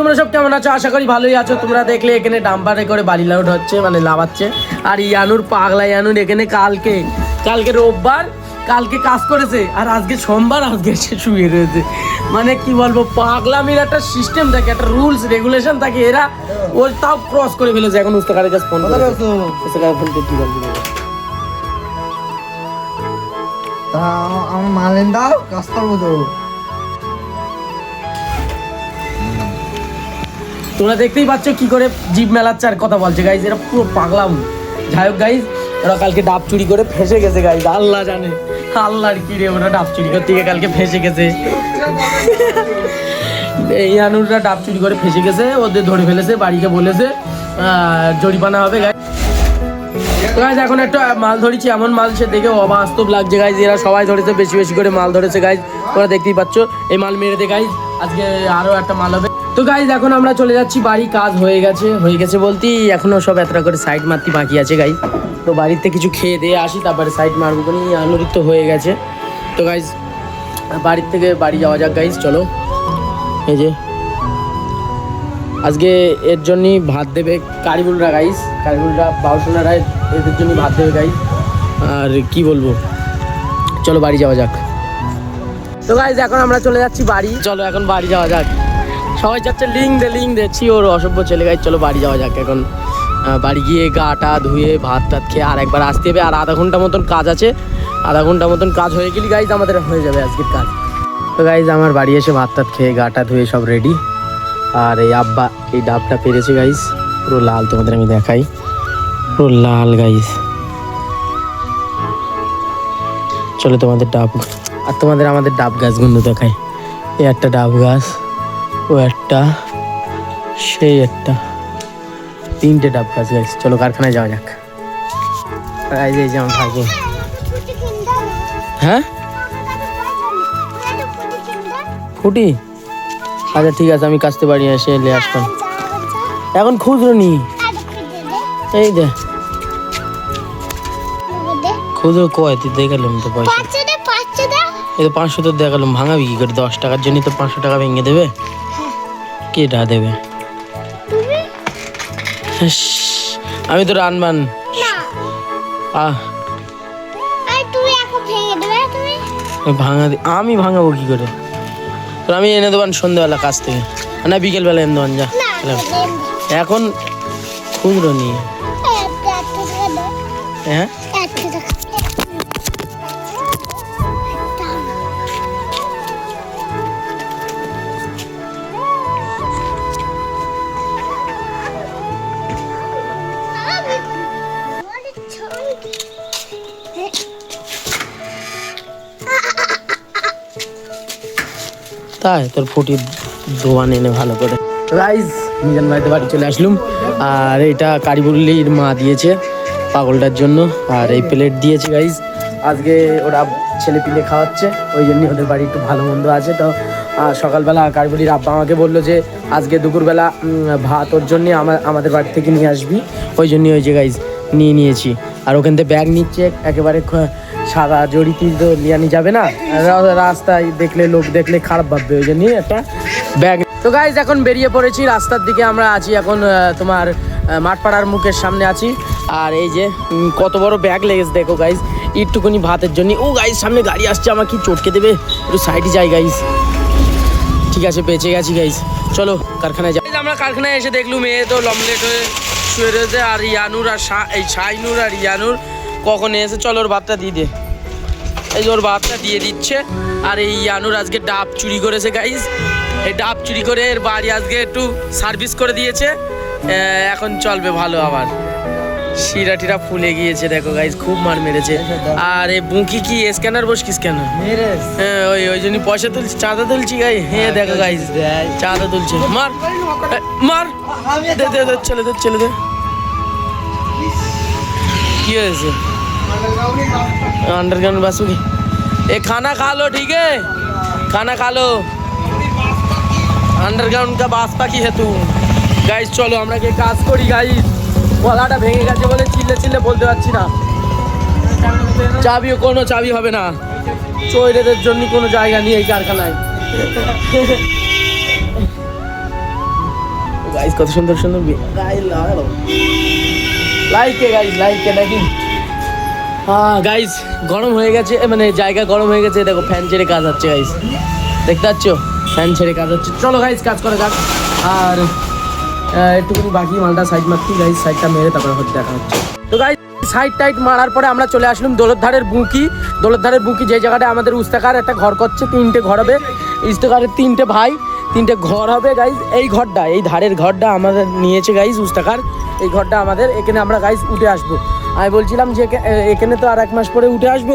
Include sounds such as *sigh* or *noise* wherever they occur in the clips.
তোমরা সব কেমন আছো? আশা করি ভালোই আছো। তোমরা দেখলে এখানে ডাম্পারে করে বালি লাউট হচ্ছে মানে লাভাচ্ছে আর ইয়ানুর পাগলা ইয়ানুর এখানে কালকে কালকে রোববার কালকে কাজ করেছে। আর আজকে সোমবার আজকে এসে শুয়ে রয়েছে। মানে কি বলব পাগলামির একটা সিস্টেম থাকে একটা রুলস রেগুলেশন থাকে। এরা ও তাও ক্রস করে ফেলেছে। এখন উস্তাকারের কাছে ফোন উস্তাকার ফোন করে কি বলব? তা আমার মালেন দাও কাজ করব তো তোমরা দেখতেই পাচ্ছ কি করে জিপ মেলাচ্ছে আর কথা বলছে। গাইজ এরা পুরো পাগলাম। যাই হোক গাইজ ওরা কালকে ডাব চুরি করে ফেসে গেছে গাইজ আল্লাহ জানে। আল্লাহর কি রে ওরা ডাব চুরি করতে গিয়ে কালকে ফেসে গেছে। এই আনুররা ডাব চুরি করে ফেসে গেছে, ওদের ধরে ফেলেছে, বাড়িকে বলেছে জরিমানা হবে গাইজ গাইজ এখন একটা মাল ধরেছি, এমন মাল সে দেখে অবাস্তব লাগছে গাইজ এরা সবাই ধরেছে, বেশি বেশি করে মাল ধরেছে গাইজ তোমরা দেখতেই পাচ্ছ, এই মাল মেরে দে গাইজ আজকে আরও একটা মাল হবে। তো গাইজ এখন আমরা চলে যাচ্ছি, বাড়ি, কাজ হয়ে গেছে হয়ে গেছে বলতেই এখনও সব এতটা করে সাইড মারতে বাকি আছে গাই তো বাড়িতে কিছু খেয়ে দিয়ে আসি, তারপরে সাইড মারবো কোনি আনুরিত হয়ে গেছে। তো গাইজ বাড়ির থেকে বাড়ি যাওয়া যাক গাইজ চলো। এই যে, আজকে এর জন্যই ভাত দেবে কারিগুলরা গাইস কারিগুলরা বাউসোনারা এদের জন্য ভাত দেবে গাইস আর কি বলব? চলো বাড়ি যাওয়া যাক। তো গাইস এখন আমরা চলে যাচ্ছি বাড়ি। চলো, এখন বাড়ি যাওয়া যাক। সবাই যাচ্ছে লিঙ্ক দে লিঙ্ক দিচ্ছি ওর অসভ্য ছেলে গাইস চলো বাড়ি যাওয়া যাক এখন। বাড়ি গিয়ে গা টা ধুয়ে ভাত টাত খেয়ে আর একবার আসতে হবে। আর আধা ঘণ্টা মতন কাজ আছে। আধা ঘণ্টা মতন কাজ হয়ে গেলে গাইজ আমাদের হয়ে যাবে আজকের কাজ। তো গাইজ আমার বাড়ি এসে ভাত টাত খেয়ে গা টা ধুয়ে সব রেডি আর এই আব্বা, এই ডাবটা পেরেছে গাইস পুরো লাল তোমাদের আমি দেখাই। পুরো লাল গাইস চলো তোমাদের ডাব, আর তোমাদের আমাদের ডাব গাছগুলো দেখাই। এই একটা ডাব গাছ। ও একটা সেই একটা। তিনটে ডাব গাছ গাইস চলো কারখানায় যাওয়া যাক। এই যে আমার ভাগ্য হ্যাঁ? ফুটি? আচ্ছা ঠিক আছে আমি কাছতে বাড়ি এসে নিয়ে আসতাম। এখন খুচরো নি। এই দে খুচরো কয়? তুই দেখালাম তো পয়সা। এই তো পাঁচশো তো দেখালাম। ভাঙাবি কি করে? দশ টাকার জন্য তো পাঁচশো টাকা ভেঙে দেবে। কে ডা দেবে? আমি তো রানবান। আহ। ভাঙা দি- আমি ভাঙাবো কি করে? তো আমি এনে দেবান সন্ধ্যেবেলা কাছ থেকে। না বিকেলবেলা এনে দেবান যা। এখন খুচরো নিয়ে। হ্যাঁ? তাই তোর ফুটি দোয়ান এনে ভালো করে। রাইস মিজান ভাইতে বাড়ি চলে আসলুম। আর এটা কারিবুল্লির মা দিয়েছে পাগলটার জন্য, আর এই প্লেট দিয়েছে গাইজ আজকে ওরা ছেলে পিলে খাওয়াচ্ছে, ওই জন্যই ওদের বাড়ি একটু ভালো মন্দ আছে। তো সকালবেলা কারিবুলির আব্বা আমাকে বলল যে, আজকে দুপুরবেলা ভাত ওর জন্য আমাদের বাড়ি থেকে নিয়ে আসবি। ওই জন্যই ওই যে গাইজ নিয়ে নিয়েছি। আর ওখান থেকে ব্যাগ নিচ্ছে, একেবারে সাদা জড়িতি তো লিয়ানি যাবে না। রাস্তায় দেখলে লোক দেখলে খারাপ ভাববে, ওই জন্যই একটা ব্যাগ তো গাইজ এখন বেরিয়ে পড়েছি, রাস্তার দিকে আমরা আছি এখন তোমার মাঠপাড়ার মুখের সামনে আছি। আর এই যে কত বড় ব্যাগ লেগেছে দেখো গাইজ একটুখানি ভাতের জন্য ও গাইজ সামনে গাড়ি আসছে আমার কি চটকে দেবে? একটু সাইডে যাই গাইজ ঠিক আছে, বেঁচে গেছি গাইজ চলো, কারখানায় যাই। আমরা কারখানায় এসে দেখলুম, এ তো লমলেট হয়ে শুয়ে রয়েছে, আর ইয়ানুর আর এই শাইনুর আর ইয়ানুর কখন এসে চলো, ওর ভাতটা দিয়ে দে। এই যে ওর ভাতটা দিয়ে দিচ্ছে। আর এই ইয়ানুর আজকে ডাব চুরি করেছে গাইজ এই ডাব চুরি করে এর বাড়ি আজকে একটু সার্ভিস করে দিয়েছে। এখন চলবে ভালো আবার। শিরা টিরা ফুলে গিয়েছে দেখো গাইজ খুব মার মেরেছে। আর এই বুকি কি স্ক্যানার বসকিস কেন? হ্যাঁ ওই ওই জন্য পয়সা তুলছি চাঁদা তুলছি গাই হ্যাঁ দেখো গাইজ চাঁদা তুলছে। মার মার দে দে দে ছেলে দে ছেলে দে। কি হয়েছে? अंडरग्राउंड बस होगी ए खाना खा लो ठीक है खाना खा लो আন্ডারগ্রাউন্ড কা বাস পাখি হে তু গাইস চলো আমরা কি কাজ করি গাইস গলাটা ভেঙে গেছে বলে চিল্লে চিল্লে বলতে পারছি না চাবিও কোনো চাবি হবে না চৈরেদের জন্য কোনো জায়গা নেই এই কারখানায় গাইস কত সুন্দর সুন্দর গাইস লাইকে গাইস লাইকে নাকি হ্যাঁ গাইস গরম হয়ে গেছে মানে জায়গা গরম হয়ে গেছে, দেখো ফ্যান ছেড়ে কাজ হচ্ছে গাইস দেখতে পাচ্ছ? ফ্যান ছেড়ে কাজ হচ্ছে। চলো গাইস কাজ করা যাক। আর একটুখানি বাকি মালটা সাইড মারছি গাইস সাইডটা মেরে তারপর হচ্ছে দেখা হচ্ছে। তো গাইস সাইড টাইড মারার পরে আমরা চলে আসলাম দোলতধারের বুকি। দোলতধারের বুকি যে জায়গাটা আমাদের উস্তাকার একটা ঘর করছে, তিনটে ঘর হবে। ইস্তাকারের তিনটে ভাই, তিনটে ঘর হবে গাইস এই ঘরটা, এই ধারের ঘরটা আমাদের নিয়েছে গাইস উস্তাকার। এই ঘরটা আমাদের, এখানে আমরা গাইস উঠে আসব। আমি বলছিলাম যে এখা- এখানে তো আর এক মাস পরে উঠে আসব।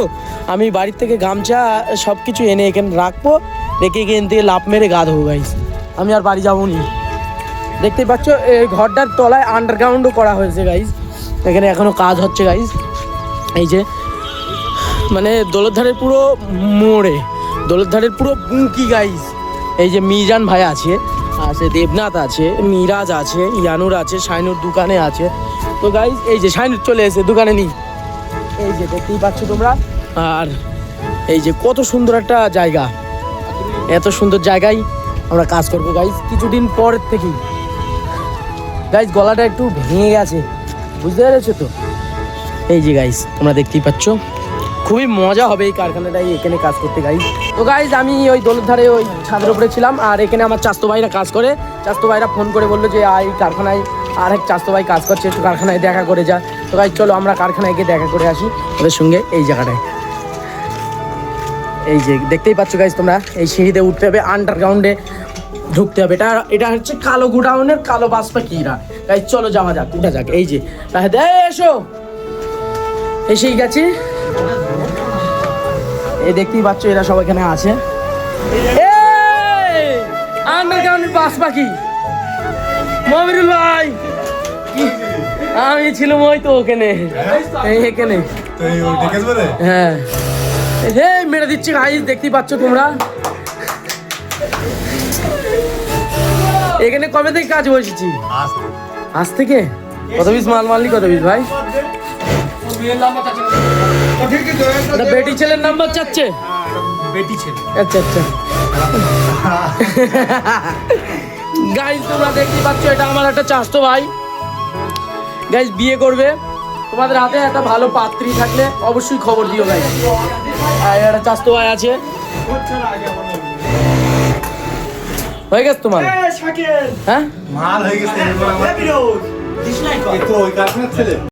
আমি বাড়ির থেকে গামছা সব কিছু এনে এখানে রাখব। রেখে এখান থেকে লাভ মেরে গা ধোবো গাইস আমি আর বাড়ি যাব নি। দেখতেই পাচ্ছ, এই ঘরটার তলায় আন্ডারগ্রাউন্ডও করা হয়েছে গাইজ এখানে এখনও কাজ হচ্ছে গাইজ এই যে মানে দোলতধারের পুরো মোড়ে, দোলতধারের পুরো বুঙ্কি গাইজ এই যে মিজান ভাই আছে আছে দেবনাথ আছে, মিরাজ আছে, ইয়ানুর আছে, শাইনুর দোকানে আছে। তো গাইজ এই যে শাইনুর চলে এসে দোকানে নি এই যে দেখতেই পাচ্ছ তোমরা, আর এই যে কত সুন্দর একটা জায়গা। এত সুন্দর জায়গায় আমরা কাজ করব গাইজ কিছুদিন পরের থেকেই। গাইজ গলাটা একটু ভেঙে গেছে, বুঝতে পেরেছ তো? এই যে গাইজ তোমরা দেখতেই পাচ্ছ, খুবই মজা হবে এই কারখানাটাই এখানে কাজ করতে গাইজ তো গাইজ আমি ওই দোলের ধারে ওই ছাদের উপরে ছিলাম, আর এখানে আমার চাস্তো ভাইরা কাজ করে। চাস্তো ভাইরা ফোন করে বলল যে আই কারখানায় আর এক চাস্তো ভাই কাজ করছে, একটু কারখানায় দেখা করে যা। তো গাইজ চলো আমরা কারখানায় গিয়ে দেখা করে আসি। ওদের সঙ্গে এই জায়গাটায়। এই যে, দেখতেই পাচ্ছ গাইজ তোমরা, এই সিঁড়িতে উঠতে হবে আন্ডারগ্রাউন্ডে ঢুকতে হবে। এটা এটা হচ্ছে কালো গোডাউনের কালো বাস পাখিরা গাইজ চলো যাওয়া যাক, উঠা যাক। এই যে, তাহলে দে, এসো। এসেই গেছি। এই দেখতেই পাচ্ছ, এরা সব এখানে আছে। আন্ডারগ্রাউন্ডের বাস পাখি মমিরুল ভাই আমি ছিলাম ওই তো ওখানে। এখানে। হ্যাঁ। হে মেরে দিচ্ছে গাইস দেখতেই পাচ্ছ তোমরা। এখানে কবে থেকে কাজ বসেছি? আজ থেকে। কত পিস মাল মারলি কত পিস ভাই? বেটি ছেলের নাম্বার চাচ্ছে? বেটি ছেলে। আচ্ছা আচ্ছা। *laughs* গাইজ তোমরা দেখতে পাচ্ছ এটা আমার একটা চাষতো ভাই। গাইজ বিয়ে করবে। তোমাদের হাতে একটা ভালো পাত্রী থাকলে অবশ্যই খবর দিও গাইজ আর একটা চাষতো ভাই আছে। হয়ে গেছে তোমার? হ্যাঁ? মাল হয়ে গেছে